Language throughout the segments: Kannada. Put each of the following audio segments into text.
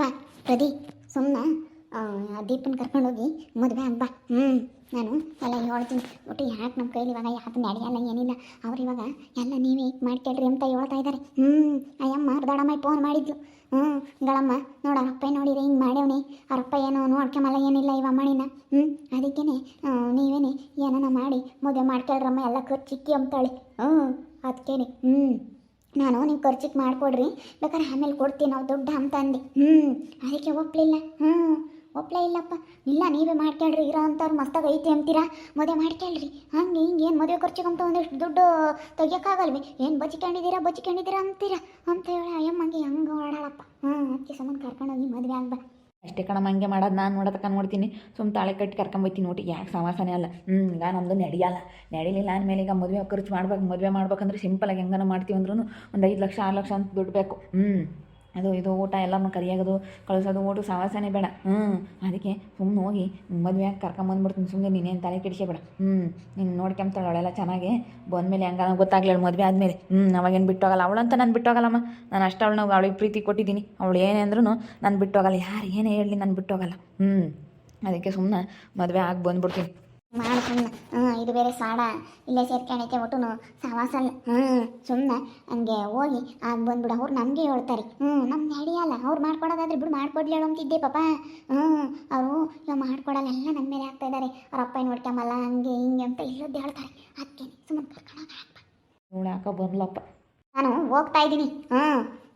ಯಪ್ಪ ಪ್ರದಿ ಸುಮ್ಮನೆ ದೀಪನ್ ಕರ್ಕೊಂಡೋಗಿ ಮದುವೆ ಆಗ್ಬಾ ಹ್ಞೂ ನಾನು ಎಲ್ಲ ಹೇಳ್ತೀನಿ. ಒಟ್ಟು ಯಾಕೆ ನಮ್ಮ ಕೈಲಿ ಇವಾಗ ಯಾಕೆ ನಡೆಯಲ್ಲ ಏನಿಲ್ಲ. ಅವ್ರು ಇವಾಗ ಎಲ್ಲ ನೀವೇ ಮಾಡ್ಕೇಳ್ರಿ ಅಂತ ಹೇಳ್ತಾ ಇದ್ದಾರೆ ಹ್ಞೂ ಅಯ್ಯಮ್ಮ, ದೊಡ್ಡಮ್ಮ ಫೋನ್ ಮಾಡಿದ್ಲು. ಹ್ಞೂ ಗಳಮ್ಮ, ನೋಡ ಅಪ್ಪ ನೋಡಿರಿ? ಹಿಂಗೆ ಮಾಡ್ಯವನಿ. ಅರಪ್ಪ ಏನೋ ನೋಡ್ಕೊಂಬಲ್ಲ ಏನಿಲ್ಲ ಇವ ಮಣಿನ ಹ್ಞೂ ಅದಕ್ಕೇ ನೀವೇನೆ ಏನನ ಮಾಡಿ ಮದುವೆ ಮಾಡ್ಕೇಳ್ರಮ್ಮ, ಎಲ್ಲ ಖರ್ಚಿಕ್ಕಿ ಅಂತಾಳೆ ಹ್ಞೂ ಅದಕ್ಕೇನೆ. ಹ್ಞೂ ನಾನು ನೀವು ಖರ್ಚಿಗೆ ಮಾಡಿಕೊಡ್ರಿ. ಬೇಕಾದ್ರೆ ಆಮೇಲೆ ಕೊಡ್ತೀನಿ ನಾವು ದುಡ್ಡು ಅಂತ ಅಂದೆ ಹ್ಞೂ ಅದಕ್ಕೆ ಒಪ್ಪಲಿಲ್ಲ ಹ್ಞೂ ಒಪ್ಪಲೇ ಇಲ್ಲಪ್ಪ. ಇಲ್ಲ, ನೀವೇ ಮಾಡ್ಕೊಳ್ರಿ ಇರೋ ಅಂಥವ್ರು ಮಸ್ತಾಗಿ ಐತಿ ಅಂತೀರಾ? ಮದುವೆ ಮಾಡ್ಕೊಳ್ರಿ ಹಂಗೆ ಹಿಂಗೆ ಏನು ಮದುವೆ ಅಂತ ಒಂದಿಷ್ಟು ದುಡ್ಡು ತೆಗಿಯೋಕ್ಕಾಗಲ್ವಿ ಏನು ಬಚ್ಕೊಂಡಿದ್ದೀರಾ ಬಚ್ಕೊಂಡಿದ್ದೀರಾ ಅಂತೀರಾ? ಅಂತ ಹೇಳಿ, ಅಯ್ಯಮ್ಮಂಗೆ ಹಂಗೆ ಓಡಾಳಪ್ಪ. ಹ್ಞೂ ಅದಕ್ಕೆ ಸಂಬಂಧ ಕರ್ಕೊಂಡೋಗಿ ಮದುವೆ ಆಗ್ಬಾ ಅಷ್ಟೇ ಕಣಮ್ಮ, ಹಂಗೆ ಮಾಡೋದು ನಾನು ನೋಡೋದಕ್ಕ ನೋಡ್ತೀನಿ. ಸುಮ್ ತಾಳೆ ಕಟ್ಟಿ ಕರ್ಕೊಂಬೈತೀನಿ ನೋಡಿ, ಯಾಕೆ ಸಮಾಸನೇ ಅಲ್ಲ. ಹ್ಞೂ ಈಗ ನಮ್ಮದು ನಡೆಯಲ್ಲ ನಡೀಲಿಲ್ಲ ಅಂದಮೇಲೆ ಈಗ ಮದುವೆ ಖರ್ಚು ಮಾಡ್ಬೇಕು, ಮದುವೆ ಮಾಡ್ಬೇಕಂದ್ರೆ ಸಿಂಪಲಾಗಿ ಹೆಂಗನ ಮಾಡ್ತೀವಿ ಅಂದ್ರೂ ಒಂದು ಐದು ಲಕ್ಷ, ಆರು ಲಕ್ಷ ಅಂತ ದುಡ್ಡು ಬೇಕು ಹ್ಞೂ ಅದು ಇದು ಊಟ ಎಲ್ಲನೂ ಕರಿಯಾಗೋದು, ಕಳಿಸೋದು ಊಟ ಸವಾಸನೇ ಬೇಡ. ಹ್ಞೂ ಅದಕ್ಕೆ ಸುಮ್ಮನೆ ಹೋಗಿ ಮದುವೆ ಕರ್ಕೊಂಬಂದ್ಬಿಡ್ತೀನಿ ಸುಮ್ಮನೆ ನೀನೇನು ತಲೆ ಕೆಡಿಸಬೇಡ ಹ್ಞೂ ನೀನು ನೋಡ್ಕೊಂತಾಳೆ ಅವಳೆಲ್ಲ ಚೆನ್ನಾಗಿ ಬಂದಮೇಲೆ ಹೆಂಗ ಗೊತ್ತಾಗ್ಲಿಲ್ಲ ಮದುವೆ ಆದಮೇಲೆ. ಹ್ಞೂ ಅವಾಗೇನು ಬಿಟ್ಟೋಗಲ್ಲ ಅವಳಂತ ನಾನು ಬಿಟ್ಟೋಗಲ್ಲಮ್ಮ ನಾನು ಅಷ್ಟು ಅವಳನ್ನ ಅವಳಿಗೆ ಪ್ರೀತಿ ಕೊಟ್ಟಿದ್ದೀನಿ. ಅವಳು ಏನೇ ಅಂದ್ರೂ ನಾನು ಬಿಟ್ಟೋಗಲ್ಲ ಯಾರು ಏನೇ ಹೇಳಲಿ ನಾನು ಬಿಟ್ಟೋಗಲ್ಲ ಹ್ಞೂ ಅದಕ್ಕೆ ಸುಮ್ಮನೆ ಮದುವೆ ಆಗಿ ಬಂದ್ಬಿಡ್ತೀನಿ. ಮಾಡು ಸುಮ್ಮನೆ ಹ್ಞೂ ಇದು ಬೇರೆ ಸಾಡ. ಇಲ್ಲೇ ಸೇರ್ಕೊಂಡೈತೆ ಒಟ್ಟು ಸವಾಸ ಅಲ್ಲ ಹ್ಞೂ ಸುಮ್ಮನೆ ಹಂಗೆ ಹೋಗಿ ಆಗ ಬಂದ್ಬಿಡು. ಅವ್ರು ನಮಗೆ ಹೇಳ್ತಾರೆ. ಹ್ಞೂ ನಮ್ಗೆ ಅಲ್ಲ ಅವ್ರು ಮಾಡ್ಕೊಡೋದಾದ್ರೆ ಬಿಡು ಮಾಡ್ಕೊಡ್ಲಿ ಹೇಳು ಅಂತಿದ್ದೆ ಪಾಪ. ಹ್ಞೂ ಅವರು ಇವಾಗ ಮಾಡ್ಕೊಡಲ್ಲ ಎಲ್ಲ ನಮ್ಮ ಮೇಲೆ ಆಗ್ತಾ ಇದ್ದಾರೆ ಅವ್ರ ಅಪ್ಪ ನೋಡ್ಕೊಂಬಲ್ಲ ಹಂಗೆ ಹಿಂಗೆ ಅಂತ ಇಲ್ಲದ್ದು ಹೇಳ್ತಾರೆ. ಅದಕ್ಕೆ ಸುಮ್ಮನೆ ಕರ್ಕೊಂಡೋಗಿ ಇವಳು ಯಾಕೋ ಬಂದ್ಲಪ್ಪ. ನಾನು ಹೋಗ್ತಾ ಇದ್ದೀನಿ. ಹ್ಞೂ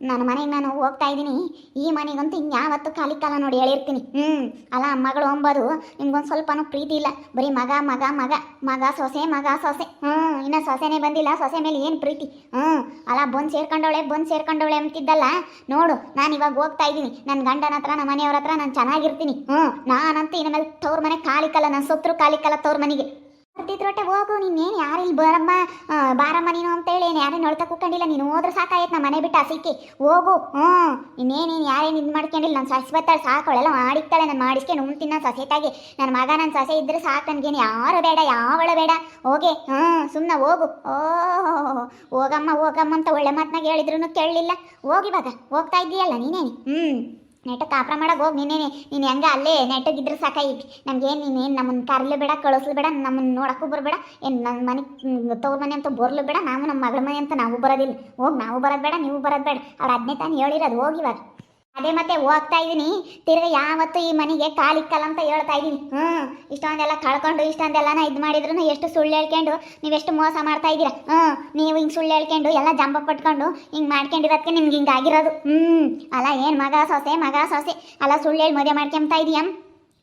ನನ್ನ ಮನೆಗೆ ನಾನು ಹೋಗ್ತಾ ಇದ್ದೀನಿ. ಈ ಮನೆಗಂತೂ ಇನ್ಯಾವತ್ತು ಖಾಲಿ ಕಾಲ ನೋಡಿ ಹೇಳಿರ್ತೀನಿ. ಹ್ಞೂ ಅಲ್ಲ ಮಗಳು ಅಂಬೋದು, ನಿಮ್ಗೊಂದು ಸ್ವಲ್ಪನೂ ಪ್ರೀತಿ ಇಲ್ಲ. ಬರೀ ಮಗ ಮಗ ಮಗ ಮಗ ಸೊಸೆ ಮಗ ಸೊಸೆ. ಹ್ಞೂ ಇನ್ನು ಸೊಸೆನೇ ಬಂದಿಲ್ಲ, ಸೊಸೆ ಮೇಲೆ ಏನು ಪ್ರೀತಿ? ಹ್ಞೂ ಅಲ್ಲ, ಬಂದು ಸೇರ್ಕೊಂಡವಳೆ ಬಂದು ಸೇರ್ಕೊಂಡವಳೆ ಅಂತಿದ್ದಲ್ಲ? ನೋಡು, ನಾನು ಇವಾಗ ಹೋಗ್ತಾ ಇದ್ದೀನಿ. ನನ್ನ ಗಂಡನ ಹತ್ರ ನಮ್ಮ ಮನೆಯವ್ರ ಹತ್ರ ನಾನು ಚೆನ್ನಾಗಿರ್ತೀನಿ. ಹ್ಞೂ ನಾನಂತೂ ಇನ್ನು ಮೇಲೆ ತವ್ರ ಮನೆ ಕಾಲಿಕಲ್ಲ ಕಾಲ, ನಾನು ಸೊತ್ತರು ಖಾಲಿ ಕಾಲ ತವ್ರ ಮನೆಗೆ. ಬರ್ತಿದ್ರೊಟ್ಟೆ ಹೋಗು, ನೀನೇನು ಯಾರು ಇಲ್ಲಿ ಬರಮ್ಮ ಬಾರಮ್ಮ ನೀನು ಅಂತೇಳಿ ಏನು ಯಾರೇನು ನೋಡ್ತಾ ಕೂತ್ಕೊಂಡಿಲ್ಲ? ನೀನು ಹೋದ್ರೆ ಸಾಕಾಯ್ತು ನಮ್ಮ ಮನೆ ಬಿಟ್ಟು ಹಸಿಕ್ಕೆ. ಹೋಗು, ಹ್ಞೂ. ಇನ್ನೇನೇನು ಯಾರೇನು ಇದು ಮಾಡ್ಕೊಂಡಿಲ್ಲ. ನಾನು ಸಸಿ ಬತ್ತಾಳೆ ಸಾಕವಳೆಲ್ಲ ಮಾಡಿಕ್ತಾಳೆ. ನಾನು ಮಾಡಿಸ್ಕೊಂಡು ಉಣ್ತೀನಿ ನಾನು ಸಸೆತಾಗಿ. ನನ್ನ ಮಗ ನನ್ನ ಸೊಸೆ ಇದ್ರೆ ಸಾಕು. ನನಗೇನು ಯಾರು ಬೇಡ, ಯಾವಳ ಬೇಡ. ಹೋಗೆ, ಹ್ಞೂ. ಸುಮ್ಮನೆ ಹೋಗು. ಓ, ಹೋಗಮ್ಮ ಹೋಗಮ್ಮ ಅಂತ ಒಳ್ಳೆ ಮಾತನಾಗ ಹೇಳಿದ್ರು ಕೇಳಲಿಲ್ಲ. ಹೋಗಿವಾಗ ಹೋಗ್ತಾ ಇದ್ದೀಯಲ್ಲ ನೀನೇನು? ಹ್ಞೂ ನೆಟ್ಟಗೆ ಕಾಪ್ರ ಮಾಡಕ್ಕೆ ಹೋಗಿ ನೀನೇನೆ ನೀನು ಹೆಂಗ ಅಲ್ಲೇ ನೆಟ್ಟಗಿದ್ರೆ ಸಾಕಾಯ್ತು ನಮ್ಗೇನು ನೀನೇನು ನಮ್ಮನ್ನ ಕರ್ಲು ಬೇಡ, ಕಳಿಸ್ಲು ಬೇಡ ನಮ್ಮನ್ನ ನೋಡೋಕ್ಕೂ ಬರಬೇಡ. ಏನು ನನ್ನ ಮನೆ ತವ್ರ ಮನೆ ಅಂತ ಬರ್ಲು ಬೇಡ, ನಾವು ನಮ್ಮ ಮಗಳ ಮನೆ ಅಂತ ನಾವು ಬರೋದಿಲ್ಲ. ಹೋಗಿ, ನಾವು ಬರೋದು ಬೇಡ, ನೀವು ಬರೋದು ಬೇಡ. ಅವ್ರು ಅದನ್ನೇ ತಾನು ಹೇಳಿರೋದು, ಹೋಗಿ ಇವಾಗ. ಅದೇ ಮತ್ತೆ ಹೋಗ್ತಾ ಇದ್ದೀನಿ ತಿರ್ಗ ಯಾವತ್ತು ಈ ಮನೆಗೆ ಕಾಲಿಕ್ಕಲ್ಲ ಅಂತ ಹೇಳ್ತಾ ಇದ್ದೀನಿ ಹ್ಞೂ ಇಷ್ಟೊಂದೆಲ್ಲ ಕಳ್ಕೊಂಡು ಇಷ್ಟೊಂದೆಲ್ಲನ ಇದು ಮಾಡಿದ್ರು ಎಷ್ಟು ಸುಳ್ಳು ಹೇಳ್ಕೊಂಡು ನೀವೆಷ್ಟು ಮೋಸ ಮಾಡ್ತಾ ಇದ್ದೀರಾ? ಹ್ಞೂ ನೀವು ಹಿಂಗೆ ಸುಳ್ಳು ಹೇಳ್ಕೊಂಡು ಎಲ್ಲ ಜಂಬ ಪಟ್ಕೊಂಡು ಹಿಂಗೆ ಮಾಡ್ಕೊಂಡಿರೋದಕ್ಕೆ ನಿಮ್ಗೆ ಹಿಂಗೆ ಆಗಿರೋದು. ಹ್ಞೂ ಅಲ್ಲ ಏನು ಮಗ ಸೊಸೆ ಮಗ ಸೊಸೆ, ಅಲ್ಲ ಸುಳ್ಳು ಹೇಳಿ ಮದುವೆ ಮಾಡ್ಕೊಂತ ಇದೀಯಾ?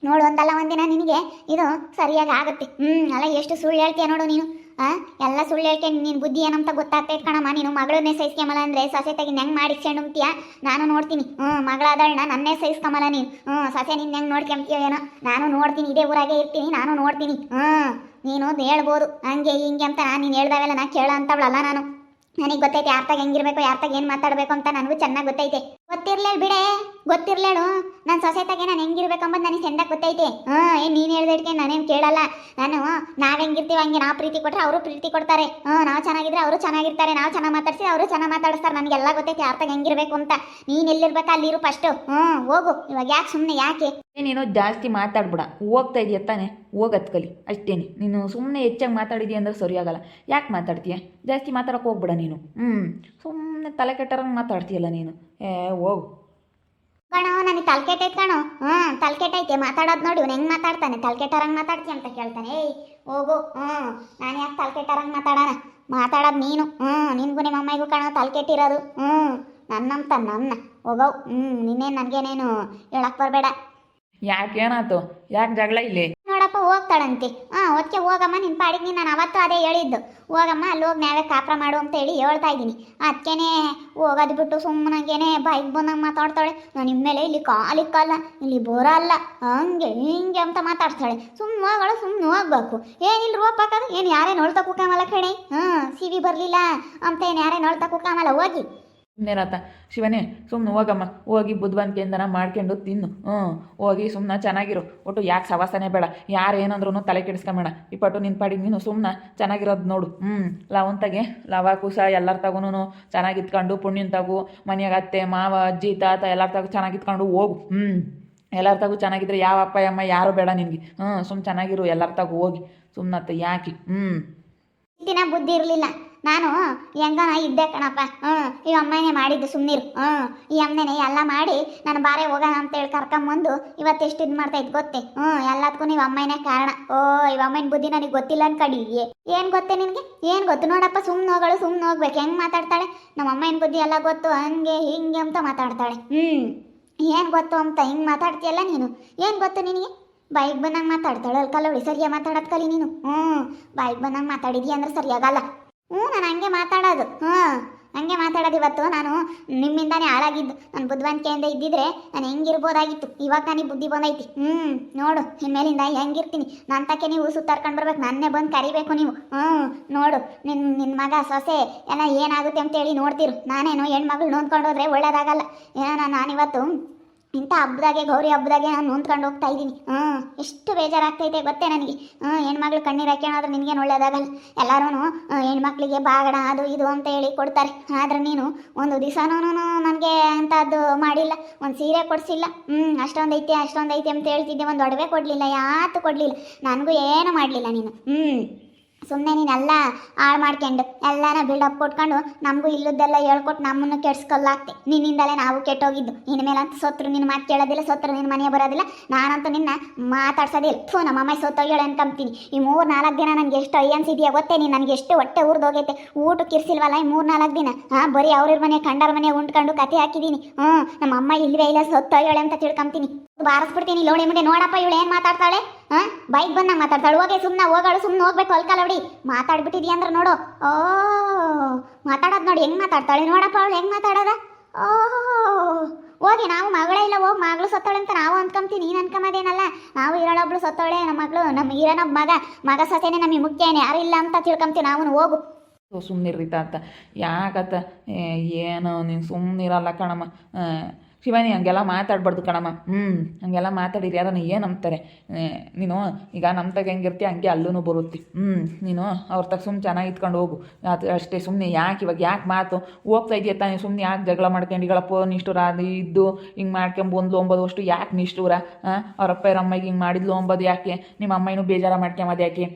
ನೋಡು ಒಂದಲ್ಲ ಒಂದಿನ ನಿನಗೆ. ಇದು ಸರಿಯಾಗಿ ಆಗುತ್ತೆ. ಹ್ಞೂ ಅಲ್ಲ, ಎಷ್ಟು ಸುಳ್ಳು ಹೇಳ್ತೀಯ ನೋಡು ನೀನು. ಆ, ಎಲ್ಲ ಸುಳ್ಳು ಹೇಳ್ಕೆ ನಿನ್ನ ಬುದ್ಧಿ ಏನಂತ ಗೊತ್ತಾಗ್ತೈತೆ ಕಣಮ್ಮ. ನೀನು ಮಗಳನ್ನೇ ಸಹಿಸ್ಕೊಂಬಲ್ಲ ಅಂದರೆ ಸೊಸೆ ತೆಗಿ ಹೆಂಗೆ ಮಾಡಿಸ್ಕೊಂಡುಂತೀಯ ನಾನು ನೋಡ್ತೀನಿ. ಹ್ಞೂ ಮಗಳಾದಳನ್ನ ನನ್ನೇ ಸಹಿಸ್ಕೊಂಬಲ್ಲ ನೀನು. ಹ್ಞೂ ಸೊಸೆ ನಿನ್ನ ಹೆಂಗೆ ನೋಡ್ಕೊಂತೀಯೋ ಏನೋ. ನಾನು ನೋಡ್ತೀನಿ, ಇದೇ ಊರಾಗೆ ಇರ್ತೀನಿ, ನಾನು ನೋಡ್ತೀನಿ. ಹ್ಞೂ ನೀನು ಹೇಳ್ಬೋದು. ಹಂಗೆ ಹಿಂಗೆ ಅಂತ ನೀನು ಹೇಳ್ದಾವೆಲ್ಲ ನಾ ಕೇಳೋ ಅಂತವಳಲ್ಲ ನಾನು. ನನಗೆ ಗೊತ್ತೈತೆ ಯಾರ್ತಾಗ ಹೆಂಗಿರ್ಬೇಕು ಯಾರ್ತಾಗ ಏನು ಮಾತಾಡಬೇಕು ಅಂತ ನನಗೂ ಚೆನ್ನಾಗಿ ಗೊತ್ತೈತೆ. ಗೊತ್ತಿರ್ಲೇಳು ಬಿಡೆ, ಗೊತ್ತಿರ್ಲೇಳು. ನನ್ನ ಸೊಸೆತಾಗೆ ನಾನು ಹೆಂಗಿರ್ಬೇಕಂಬದು ನನಗೆ ಚೆಂದ ಗೊತ್ತೈತೆ. ಹಾಂ ಏನು ನೀನು ಹೇಳ್ದಿಡ್ಕೆ ನಾನೇನು ಕೇಳಲ್ಲ. ನಾನು, ನಾವು ಹೆಂಗಿರ್ತೀವಿ ಹಂಗೆ ನಾವು ಪ್ರೀತಿ ಕೊಟ್ಟರೆ ಅವರು ಪ್ರೀತಿ ಕೊಡ್ತಾರೆ. ಹ್ಞೂ ನಾವು ಚೆನ್ನಾಗಿದ್ರೆ ಅವರು ಚೆನ್ನಾಗಿರ್ತಾರೆ. ನಾವು ಚೆನ್ನಾಗಿ ಮಾತಾಡಿಸಿ ಅವರು ಚೆನ್ನಾಗಿ ಮಾತಾಡಿಸ್ತಾರೆ. ನನಗೆಲ್ಲ ಗೊತ್ತೈತೆ ಅರ್ಥ ಹೆಂಗಿರ್ಬೇಕು ಅಂತ. ನೀನು ಎಲ್ಲಿರ್ಬೇಕು ಅಲ್ಲಿರು ಫಸ್ಟು ಹ್ಞೂ ಹೋಗು. ಇವಾಗ ಯಾಕೆ ಸುಮ್ಮನೆ ಯಾಕೆ? ನೀನು ಜಾಸ್ತಿ ಮಾತಾಡ್ಬಿಡ. ಹೋಗ್ತಾ ಇದೆಯಾ ತಾನೆ? ಹೋಗತ್ ಕಲಿ ಅಷ್ಟೇನೆ. ನೀನು ಸುಮ್ಮನೆ ಹೆಚ್ಚಾಗಿ ಮಾತಾಡಿದೀಯ ಅಂದ್ರೆ ಸರಿಯಾಗಲ್ಲ ಯಾಕೆ ಮಾತಾಡ್ತೀಯ? ಜಾಸ್ತಿ ಮಾತಾಡೋಕೆ ಹೋಗ್ಬಿಡ ನೀನು. ಹ್ಞೂ ಸುಮ್ಮನೆ ತಲೆ ಕೆಟ್ಟರಂಗೆ ಮಾತಾಡ್ತೀಯಲ್ಲ ನೀನು. ಏ ಹೋಗು. ಕಣೋ ನನಗೆ ತಲ್ಕೆಟ್ಟೈತೆ ಕಣೋ. ಹ್ಞೂ ತಲ್ಕೆಟ್ಟೈತೆ ಮಾತಾಡೋದು ನೋಡಿ ಇವ್ನು ಹೆಂಗೆ ಮಾತಾಡ್ತಾನೆ? ತಲ್ಕೆಟ್ಟರಂಗೆ ಮಾತಾಡ್ತಿ ಅಂತ ಕೇಳ್ತಾನೆ. ಏಯ್ ಹೋಗು. ಹ್ಞೂ ನಾನು ಯಾಕೆ ತಲ್ಕೆಟ್ಟರಂಗೆ ಮಾತಾಡೋಣ? ಮಾತಾಡೋದು ನೀನು. ಹ್ಞೂ ನಿನಗೂ ನಿಮ್ಮ ಅಮ್ಮಗೂ ಕಣೋ ತಲ್ಕೆಟ್ಟಿರೋದು. ಹ್ಞೂ ನನ್ನಂತ ನನ್ನ ಹೋಗವು ಹ್ಞೂ ನಿನ್ನೇನು ನನಗೇನೇನು ಹೇಳಕ್ಕೆ ಬರಬೇಡ. ಯಾಕೆ ಏನಾಯ್ತು ಯಾಕೆ ಜಗಳ ಇಲ್ಲಿ? ಹೋಗ್ತಾಳಂತೆ. ಹಾಂ ಅದಕ್ಕೆ ಹೋಗಮ್ಮ ನಿನ್ನ ಪಾಡಿಗೆ ನೀನು ನಾನು ಅವತ್ತು ಅದೇ ಹೇಳಿದ್ದು. ಹೋಗಮ್ಮ ಅಲ್ಲಿ ಹೋಗಿ ನಾವೇ ಕಾಪ್ರ ಮಾಡು ಅಂತ ಹೇಳಿ ಹೇಳ್ತಾ ಇದ್ದೀನಿ. ಅದಕ್ಕೇನೆ ಹೋಗೋದು ಬಿಟ್ಟು ಸುಮ್ಮನಾಗೇನೆ ಬೈಕ್ ಬಂದಂಗೆ ಮಾತಾಡ್ತಾಳೆ. ನಾನು ಮೇಲೆ ಇಲ್ಲಿ ಕಾಲಿಕ್ಕಲ್ಲ ಇಲ್ಲಿ ಬರಲ್ಲ ಹಂಗೆ ಹಿಂಗೆ ಅಂತ ಮಾತಾಡ್ತಾಳೆ. ಸುಮ್ಮನೆ ಹೋಗಳು ಸುಮ್ಮನೆ ಹೋಗ್ಬೇಕು. ಏನಿಲ್ಲ ರೂಪಕ್ಕಾಗ ಏನು ಯಾರೇ ನೋಡ್ತಾ ಕುಕ್ಕಾಮಲ್ಲ ಕಣೆ? ಹಾಂ ಸಿವಿ ಬರಲಿಲ್ಲ ಅಂತ ಏನು ಯಾರೇ ನೋಡ್ತಾ ಕುಕ್ಕಾಮಲ್ಲ ಹೋಗಿ. ಸುಮ್ಮನೆ ಶಿವನೇ ಸುಮ್ಮನೆ ಹೋಗಮ್ಮ. ಹೋಗಿ ಬುದ್ಧಿವಂತಿಕೆಯಿಂದನ ಮಾಡ್ಕೊಂಡು ತಿನ್ನು. ಹ್ಞೂ ಹೋಗಿ ಸುಮ್ಮನೆ ಚೆನ್ನಾಗಿರು. ಒಟ್ಟು ಯಾಕೆ ಸವಾಸನೆ ಬೇಡ. ಯಾರು ಏನಂದ್ರೂ ತಲೆ ಕೆಡಿಸ್ಕೊಂಬೇಡ. ಇಪ್ಪಟ್ಟು ನಿನ್ನ ಪಾಡಿ ನೀನು ಸುಮ್ಮನೆ ಚೆನ್ನಾಗಿರೋದು ನೋಡು. ಹ್ಞೂ ಲವಂತಗೆ ಲವ ಕುಸ ಎಲ್ಲರ ತಗೂ ಚೆನ್ನಾಗಿ ಇತ್ಕೊಂಡು ಪುಣ್ಯನ ತಗು, ಮನೆಯಾಗ ಅತ್ತೆ, ಮಾವ, ಅಜ್ಜಿ, ತಾತ ಎಲ್ಲರ ತಗು ಚೆನ್ನಾಗಿ ಇತ್ಕೊಂಡು ಹೋಗು. ಹ್ಞೂ ಎಲ್ಲರ ತಗು ಚೆನ್ನಾಗಿದ್ರೆ ಯಾವ ಅಪ್ಪ, ಅಮ್ಮ ಯಾರು ಬೇಡ ನಿನಗೆ. ಹ್ಞೂ ಸುಮ್ಮನೆ ಚೆನ್ನಾಗಿರು ಎಲ್ಲರ ತಗು ಹೋಗಿ. ಸುಮ್ಮನ ಯಾಕೆ? ಹ್ಞೂ ದಿನ ಬುದ್ಧಿ ಇರಲಿಲ್ಲ. ನಾನು ಹೆಂಗನ ಇದ್ದೆ ಕಣಪ್ಪ. ಹ್ಞೂ ಈ ಅಮ್ಮನೇ ಮಾಡಿದ್ದು ಸುಮ್ಮನಿರು ಹ್ಞೂ ಈ ಅಮ್ಮನೇ ಎಲ್ಲ ಮಾಡಿ ನಾನು ಬಾರೆ ಹೋಗೋಣ ಅಂತೇಳಿ ಕರ್ಕೊಂಬಂದು ಇದು ಮಾಡ್ತಾ ಇದ್ದು ಗೊತ್ತೇ? ಹ್ಞೂ ಎಲ್ಲದಕ್ಕೂ ನೀವು ಅಮ್ಮನೇ ಕಾರಣ. ಓ, ಇವ ಅಮ್ಮನ ಬುದ್ಧಿ ನನಗೆ ಗೊತ್ತಿಲ್ಲ ಅನ್ಕಡಿ. ಏನು ಗೊತ್ತೇ ನಿನಗೆ? ಏನು ಗೊತ್ತು? ನೋಡಪ್ಪ ಸುಮ್ಮನೆ ಹೋಗಳು ಸುಮ್ಮನೆ ಹೋಗ್ಬೇಕು. ಹೆಂಗೆ ಮಾತಾಡ್ತಾಳೆ? ನಮ್ಮ ಅಮ್ಮನ ಬುದ್ಧಿ ಎಲ್ಲ ಗೊತ್ತು. ಹಂಗೆ, ಹಿಂಗೆ ಅಂತ ಮಾತಾಡ್ತಾಳೆ. ಹ್ಞೂ ಏನು ಗೊತ್ತು ಅಂತ ಹಿಂಗೆ ಮಾತಾಡ್ತೀಯಲ್ಲ ನೀನು? ಏನು ಗೊತ್ತು ನಿನಗೆ? ಬಾಯಿಗೆ ಬಂದಂಗೆ ಮಾತಾಡ್ತಾಳೆ ಅಲ್ಕಲ್ಲವಳಿ ಸರಿಯಾಗಿ ಮಾತಾಡೋದು ಕಲಿ ನೀನು? ಹ್ಮ್. ಬೈಕ್ ಬಂದಂಗೆ ಮಾತಾಡಿದ್ಯಾ ಅಂದ್ರೆ ಸರಿಯಾಗಲ್ಲ. ಹ್ಞೂ ನಾನು ಹಂಗೆ ಮಾತಾಡೋದು. ಹ್ಞೂ ಹಂಗೆ ಮಾತಾಡೋದು ಇವತ್ತು. ನಾನು ನಿಮ್ಮಿಂದಾನೇ ಹಾಳಾಗಿದ್ದು. ನನ್ನ ಬುದ್ಧಿವಂತಿಕೆಯಿಂದ ಇದ್ದಿದ್ರೆ ನಾನು ಹೆಂಗಿರ್ಬೋದಾಗಿತ್ತು. ಇವಾಗ ನನಗೆ ಬುದ್ಧಿ ಬಂದೈತಿ. ಹ್ಞೂ ನೋಡು, ಇನ್ಮೇಲಿಂದ ಹೆಂಗಿರ್ತೀನಿ. ನನ್ನ ತಕ್ಕೆ ನೀವು ಸುತ್ತಾರ್ಕೊಂಡು ಬರ್ಬೇಕು. ನನ್ನೇ ಬಂದು ಕರಿಬೇಕು ನೀವು. ಹ್ಞೂ ನೋಡು ನಿನ್ನ ನಿನ್ನ ಮಗ ಸೊಸೆ ಎಲ್ಲ ಏನಾಗುತ್ತೆ ಅಂತೇಳಿ ನೋಡ್ತಿರು. ನಾನೇನು ಹೆಣ್ಮಗಳು ನೋಂದ್ಕೊಂಡು ಹೋದ್ರೆ ಒಳ್ಳೇದಾಗಲ್ಲ. ಏನೋ ನಾನಿವತ್ತು ಇಂಥ ಹಬ್ಬದಾಗೆ, ಗೌರಿ ಹಬ್ಬದಾಗೆ ನಾನು ನೊಂದ್ಕೊಂಡು ಹೋಗ್ತಾ ಇದ್ದೀನಿ. ಹ್ಞೂ ಎಷ್ಟು ಬೇಜಾರಾಗ್ತೈತೆ ಗೊತ್ತೇ ನನಗೆ. ಹ್ಞೂ ಹೆಣ್ಮಕ್ಳು ಕಣ್ಣೀರು ಹಾಕ್ಯಣಾದ್ರೆ ನಿನಗೇನು ಒಳ್ಳೆಯದಾಗಲ್ಲ ಎಲ್ಲರೂ ಹೆಣ್ಮಕ್ಳಿಗೆ ಬಾಗಡ ಅದು ಇದು ಅಂತ ಹೇಳಿ ಕೊಡ್ತಾರೆ. ಆದ್ರೆ ನೀನು ಒಂದು ದಿವಸನೂ ನನಗೆ ಅಂಥದ್ದು ಮಾಡಿಲ್ಲ. ಒಂದು ಸೀರೆ ಕೊಡಿಸಿಲ್ಲ. ಹ್ಞೂ ಅಷ್ಟೊಂದು ಐತೆ ಅಷ್ಟೊಂದು ಐತೆ ಅಂತ ಹೇಳ್ತಿದ್ದೆ. ಒಂದು ಒಡವೆ ಕೊಡಲಿಲ್ಲ ಯಾತು ಕೊಡಲಿಲ್ಲ. ನನಗೂ ಏನು ಮಾಡಲಿಲ್ಲ ನೀನು. ಹ್ಞೂ ಸುಮ್ಮನೆ ನೀನೆಲ್ಲ ಹಾಳು ಮಾಡ್ಕೊಂಡು ಎಲ್ಲನ ಬಿಲ್ಡಪ್ ಕೊಟ್ಕೊಂಡು ನಮಗೂ ಇಲ್ಲದ್ದೆಲ್ಲ ಹೇಳ್ಕೊಟ್ಟು ನಮ್ಮನ್ನು ಕೆಡ್ಸ್ಕೊಲ್ಲಾಗ್ತೆ ನಿನ್ನಿಂದಲೇ ನಾವು ಕೆಟ್ಟೋಗಿದ್ದು. ನಿನ್ನ ಮೇಲಂತೂ ಸೊತ್ತರು ನಿನ್ನ ಮಾತು ಕೇಳೋದಿಲ್ಲ ಸೊತ್ತರು ನಿನ್ನ ಮನೆಗೆ ಬರೋದಿಲ್ಲ. ನಾನಂತೂ ನಿನ್ನ ಮಾತಾಡ್ಸೋದಿಲ್ಲ. ಥೂ, ನಮ್ಮ ಅಮ್ಮ ಸೊತ್ತೋಗ್ಯಾಳೆ ಅನ್ಕೊಂತೀನಿ ಈ ಮೂರು ನಾಲ್ಕು ದಿನ ನನಗೆ ಎಷ್ಟು ಅಯ್ಯನ್ಸಿದ್ಯಾ ಗೊತ್ತೇ ನೀನು? ನನಗೆ ಎಷ್ಟು ಹೊಟ್ಟೆ ಉರ್ದೋಗೈತೆ. ಊಟಕ್ಕೆ ಕಿರ್ಸಿಲ್ವಲ್ಲ ಈ ಮೂರು ನಾಲ್ಕು ದಿನ? ಹಾಂ, ಬರೀ ಅವ್ರ ಮನೆ ಕಂಡರ ಮನೆ ಉಂಡ್ಕೊಂಡು ಕತೆ ಹಾಕಿದ್ದೀನಿ. ಹ್ಞೂ ನಮ್ಮ ಅಮ್ಮ ಇಲ್ಲವೇ ಇಲ್ಲ, ಸೊತ್ತೋಗ್ಯಾಳೆ ಅಂತ ತಿಳ್ಕೊಂತೀನಿ ಬಾರಿಸ್ಬಿಡ್ತೀನಿ. ಲೋಣಿ ಮುಂದೆ ನೋಡಪ್ಪ, ಇವಳು ಏನು ಮಾತಾಡ್ತಾಳೆ? ಹಾಂ? ಬೈಕ್ ಬಂದಾಗ ಮಾತಾಡ್ತಾಳೆ. ಹೋಗಿ ಸುಮ್ಮನೆ ಹೋಗಾಳು ಸುಮ್ಮನೆ ಹೋಗ್ಬೇಕು ಹೊಲ್ಕಲ್ಲ ಮಾತಾಡ್ಬಿಟ್ಟಿದ್ಯಾ ಅಂದ್ರೆ ನೋಡು. ಓ, ಮಾತಾಡೋದು ನೋಡಿ, ಹೆಂಗೆ ಮಾತಾಡ್ತಾಳೆ ನೋಡಪ್ಪ ಅವಳು, ಹೆಂಗೆ ಮಾತಾಡೋದ? ಓ, ಹೋಗಿ, ನಾವು ಮಗಳೇ ಇಲ್ಲ, ಹೋಗಿ, ಮಗಳು ಸತ್ತೋಳೆ ಅಂತ ನಾವು ಅನ್ಕೊಂತೀನಿ ನೀನು ಅನ್ಕೊಂಬೋದೇನಲ್ಲ? ನಾವು ಇರೋಳೊಬ್ಳು ಸತ್ತೋಳೆ ನಮ್ಮ ಮಗಳು, ನಮ್ಮ ಇರೋನೊಬ್ಬ ಮಗ. ಮಗ ಸತ್ತೇನೆ ನಮಗೆ ಮುಖ್ಯನೇ ಯಾರು ಇಲ್ಲ ಅಂತ ತಿಳ್ಕೊಂತೀವಿ ನಾವು ಹೋಗು. ಸುಮ್ಮನಿರ್ರಿತ ಅಂತ ಯಾಕತ್ತ? ಏನು, ನೀನು ಸುಮ್ಮನಿರಲ್ಲ ಕಣಮ್ಮ. ಶಿವಾನಿ, ಹಂಗೆಲ್ಲ ಮಾತಾಡ್ಬಾರ್ದು ಕಣಮ್ಮ. ಹ್ಞೂ ಹಂಗೆಲ್ಲ ಮಾತಾಡಿರಿ, ಯಾರನ್ನ ಏನು ಅಂತಾರೆ ನೀನು, ಈಗ ನಮ್ಮ ತಗ ಹೆಂಗಿರ್ತೀಯ ಹಂಗೆ ಅಲ್ಲೂ ಬರುತ್ತೆ. ಹ್ಞೂ ನೀನು, ಅವ್ರ ತಗ ಸುಮ್ಮನೆ ಚೆನ್ನಾಗಿ ಇಟ್ಕೊಂಡು ಹೋಗು. ಅದು ಅಷ್ಟೇ ಸುಮ್ಮನೆ ಯಾಕೆ ಇವಾಗ ಯಾಕೆ ಮಾತು? ಹೋಗ್ತಾ ಇದೆಯಾ ತಾನೇ ಸುಮ್ಮನೆ ಯಾಕೆ ಜಗಳ ಮಾಡ್ಕೊಂಡಿಗಳಪ್ಪ ನಿಷ್ಠುರ ಅದು ಇದ್ದು ಹಿಂಗೆ ಮಾಡ್ಕೊಂಬ ಒಂದು ಒಂಬದು ಅಷ್ಟು ಯಾಕೆ ನಿಷ್ಠುರ? ಅವ್ರ ಅಮ್ಮಗೆ ಹಿಂಗೆ ಮಾಡಿದ್ಲು ಒಂಬದು ಯಾಕೆ? ನಿಮ್ಮ ಅಮ್ಮ ಇನ್ನೂ ಬೇಜಾರ ಮಾಡ್ಕೊಂಬದು ಯಾಕೆ?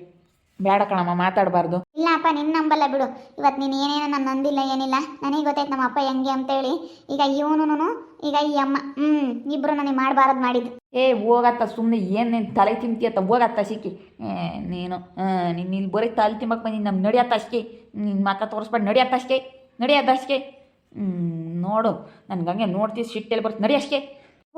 ಬೇಡ ಕಣಮ್ಮ ಮಾತಾಡಬಾರ್ದು. ಇಲ್ಲಪ್ಪ ನಿನ್ನ ನಂಬಲ್ಲ ಬಿಡು. ಇವತ್ತು ನೀನು ಏನೇನೋ ನಾನು ನಂದಿಲ್ಲ ಏನಿಲ್ಲ. ನನಗೆ ಗೊತ್ತಾಯ್ತು ನಮ್ಮ ಅಪ್ಪ ಹೆಂಗೆ ಅಂತೇಳಿ. ಈಗ ಇವನು ಈಗ ಈ ಅಮ್ಮ ಹ್ಞೂ ಇಬ್ಬರು ನನಗೆ ಮಾಡಬಾರದು ಮಾಡಿದ್ದು. ಏ ಹೋಗತ್ತ ಸುಮ್ಮನೆ ಏನು ನೀನು ತಲೆ ತಿಂತೀಯತ್ತ ಹೋಗತ್ತ ಸಿಕ್ಕಿ ನೀನು ನೀನು ಇಲ್ಲಿ ಬರೀ ತಲೆ ತಿಂಬಕ್ಕೆ ಬಂದು ನಮ್ಮ ನಡಿಯತ್ತ ಅಷ್ಟೇ. ನಿನ್ನ ಮಕ್ಕ ತೋರಿಸ್ಬೇಡ ನಡಿಯತ್ತ ಅಷ್ಟೇ ನಡಿಯತ್ತ ಅಷ್ಟೇ. ನೋಡು ನನ್ಗೆ ಹಂಗೆ ನೋಡ್ತೀವಿ ಸಿಟ್ಟಲ್ಲಿ ಬರ್ತೀನಿ ನಡಿ ಅಷ್ಟೇ.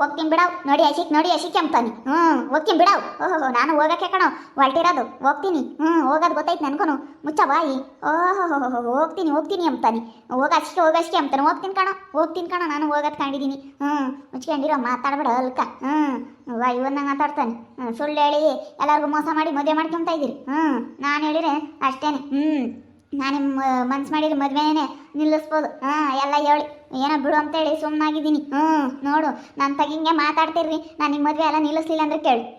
ಹೋಗ್ತೀನಿ ಬಿಡಾವ್. ನೋಡಿ ಅಶಿಕ್ ನೋಡಿ ಅಶಿಕ್ ಅಂತಾನೆ ಹ್ಞೂ ಹೋಗ್ತೀನಿ ಬಿಡಾವ್. ಓಹೋ ನಾನು ಹೋಗಕ್ಕೆ ಕಣೋ ಹೊಲ್ಟಿರೋದು ಹೋಗ್ತೀನಿ. ಹ್ಞೂ ಹೋಗೋದು ಗೊತ್ತಾಯ್ತು ನನಗೂ ಮುಚ್ಚ ಬಾಯಿ. ಓಹೋ ಹೋಗ್ತೀನಿ ಹೋಗ್ತೀನಿ ಅಂತಾನೆ ಹೋಗ ಅಷ್ಟೇ ಹೋಗಷ್ಟೇ ಅಂತಾನೆ ಹೋಗ್ತೀನಿ ಕಣೋ ಹೋಗ್ತೀನಿ ಕಣೋ, ನಾನು ಹೋಗೋದು ಕಂಡಿದ್ದೀನಿ ಹ್ಞೂ ಮುಚ್ಕೊಂಡಿರೋ ಮಾತಾಡ್ಬೇಡ, ಅಲ್ಕ. ಹ್ಞೂ ವಾ ಇವನ್ನ ಮಾತಾಡ್ತಾನೆ. ಸುಳ್ಳು ಹೇಳಿ ಎಲ್ಲರಿಗೂ ಮೋಸ ಮಾಡಿ ಮದುವೆ ಮಾಡ್ಕೊತಾ ಇದ್ದೀರಿ ಹ್ಞೂ ನಾನು ಹೇಳಿದ್ರೆ ಅಷ್ಟೇನೆ. ಹ್ಞೂ ನಾನು ಮನ್ಸು ಮಾಡಿದ್ರೆ ಮದುವೆನೇ ನಿಲ್ಲಿಸ್ಬೋದು. ಹಾಂ, ಎಲ್ಲ ಹೇಳಿ. ಏನೋ ಬಿಡು ಅಂತೇಳಿ ಸುಮ್ಮನಾಗಿದ್ದೀನಿ ಹ್ಞೂ, ನೋಡು. ನನ್ನ ತಗಿಂಗೆ ಮಾತಾಡ್ತಿರ್ರಿ. ನಾನು ನಿಮ್ಮ ಮದುವೆ ಎಲ್ಲ ನಿಲ್ಲಿಸ್ಲಿಲ್ಲ ಅಂದ್ರೆ ಕೇಳಿ.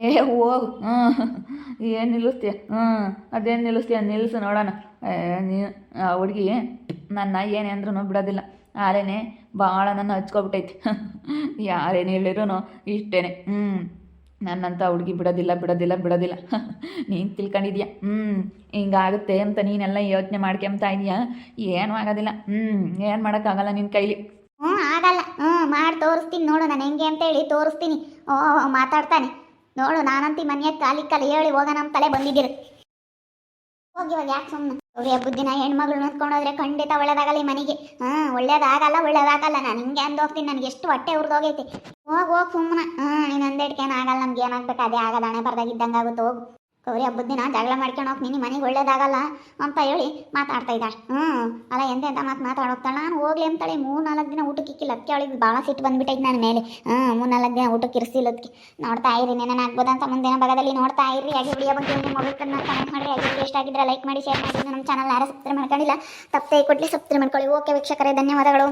ಏ, ಹೋಗು. ಹ್ಞೂ. ಏನು ನಿಲ್ಲಿಸ್ತೀಯ? ಹ್ಞೂ. ಅದೇನು ನಿಲ್ಲಿಸ್ತೀಯ? ನಿಲ್ಲಿಸು ನೋಡೋಣ. ನೀ, ಆ, ಹುಡುಗಿ, ನನ್ನ ಏನೇ ಅಂದ್ರೂ ಬಿಡೋದಿಲ್ಲ. ಆರೇನೆ ಭಾಳ ನನ್ನ ಹಚ್ಕೊಬಿಟ್ಟೈತಿ. ಯಾರೇನು ಹೇಳಿರೂ ಇಷ್ಟೇನೆ. ಹ್ಞೂ. ನನ್ನಂತ ಹುಡುಗಿ ಬಿಡೋದಿಲ್ಲ ಬಿಡೋದಿಲ್ಲ ಬಿಡೋದಿಲ್ಲ. ನೀನು ತಿಳ್ಕೊಂಡಿದ್ಯಾ? ಹ್ಞೂ ಹಿಂಗಾಗುತ್ತೆ ಅಂತ ನೀನೆಲ್ಲ ಯೋಚನೆ ಮಾಡ್ಕೊಂತ ಇದೀಯಾ? ಏನೂ ಆಗೋದಿಲ್ಲ. ಹ್ಞೂ ಏನು ಮಾಡೋಕ್ಕಾಗಲ್ಲ ನಿನ್ನ ಕೈಲಿ. ಹ್ಞೂ ಆಗಲ್ಲ. ಹ್ಞೂ ಮಾಡಿ ತೋರಿಸ್ತೀನಿ. ನೋಡು, ನಾನು ಹೆಂಗೆ ಅಂತೇಳಿ ತೋರಿಸ್ತೀನಿ. ಓ ಮಾತಾಡ್ತಾನೆ. ನೋಡು, ನಾನಂತಿ ಮನೆಯ ಕಾಲಿ ಹೇಳಿ ಹೋಗೋಣ ನಮ್ಮ ತಲೆ ಬಂದಿದ್ದೀರಿ. ಹೋಗಿ ಇವಾಗ ಯಾಕೆ ಸುಮ್ಮನೆ ಅವ್ರಿ ಹಬ್ಬದ ದಿನ ಹೆಣ್ಮಗಳು ನೋಡ್ಕೊಂಡೋದ್ರೆ ಖಂಡಿತ ಒಳ್ಳೇದಾಗಲ್ಲ ಈ ಮನೆಗೆ. ಹಾಂ, ಒಳ್ಳೇದಾಗಲ್ಲ ಒಳ್ಳೇದಾಗಲ್ಲ. ನಾನು ಹಿಂಗೆ ಅಂದು ಹೋಗ್ತೀನಿ, ನನಗೆ ಎಷ್ಟು ಹೊಟ್ಟೆ ಉರ್ದೋಗೈತಿ ಹೋಗಿ ಹೋಗಿ ಸುಮ್ಮನೆ ಹಾಂ, ನೀನು ಅಂದೇಟ್ಕೇನು ಆಗಲ್ಲ, ನಮ್ಗೆ ಏನಾಗ್ಬೇಕು ಅದೇ ಆಗದ ಹಣೆ ಬರ್ದಾಗಿದ್ದಂಗೆ ಆಗುತ್ತೆ ಹೋಗು. ಗೌರಿ ಹಬ್ಬದ ದಿನ ಜಗಳ ಮಾಡ್ಕೊಂಡು ಹೋಗಿ, ನಿನ್ನ ಮನೆಗೆ ಒಳ್ಳೇದಾಗಲ್ಲ ಅಂತ ಹೇಳಿ ಮಾತಾಡ್ತಾ ಇದ್ದಾಳೆ. ಹ್ಞೂ ಅಲ್ಲ ಎಂತೆಂತ ಮಾತು ಮಾತಾಡೋಗ್ತಾಳೆ ನಾನು ಹೋಗ್ಲಿ ಅಂತಾಳೆ. ಮೂರು ನಾಲ್ಕು ದಿನ ಊಟಕ್ಕೆ ಇಕ್ಕಿಲ್ಲ. ಅದಕ್ಕೆ ಅವಳಿಗೆ ಭಾಳ ಸಿಟ್ಟು ಬಂದ್ಬಿಟ್ಟೈತೆ ನನ್ನ ಮೇಲೆ. ಹ್ಞೂ ಮೂರು ನಾಲ್ಕು ದಿನ ಊಟಕ್ಕೆ ಇರಿಸಿಲ್ಲ ಅದಕ್ಕೆ. ನೋಡ್ತಾ ಇರಿ, ನೆನ ಆಗ್ಬೋದಂತ ಮುಂದಿನ ಭಾಗದಲ್ಲಿ ನೋಡ್ತಾ ಇರಿ. ಹಾಗೆ ವಿಡಿಯೋ ಬಗ್ಗೆ ಮೊಬೈಲ್ ಮೊಬೈಲ್ಕನ್ನ ಕಮೆಂಟ್ ಮಾಡಿ. ಹಾಗೆ ಇಷ್ಟ ಆಗಿದ್ರೆ ಲೈಕ್ ಮಾಡಿ ಶೇರ್ ಮಾಡಿ. ನಮ್ಮ ಚಾನಲ್ ಯಾರು ಸಬ್ಸ್ಕ್ರೈಬ್ ಮಾಡ್ಕೊಂಡಿಲ್ಲ. ತಪ್ಪೇ ಕೊಡ್ಲಿ ಸಬ್ಸ್ಕ್ರೈಬ್ ಮಾಡ್ಕೊಳ್ಳಿ. ಓಕೆ ವೀಕ್ಷಕರೇ, ಧನ್ಯವಾದಗಳು.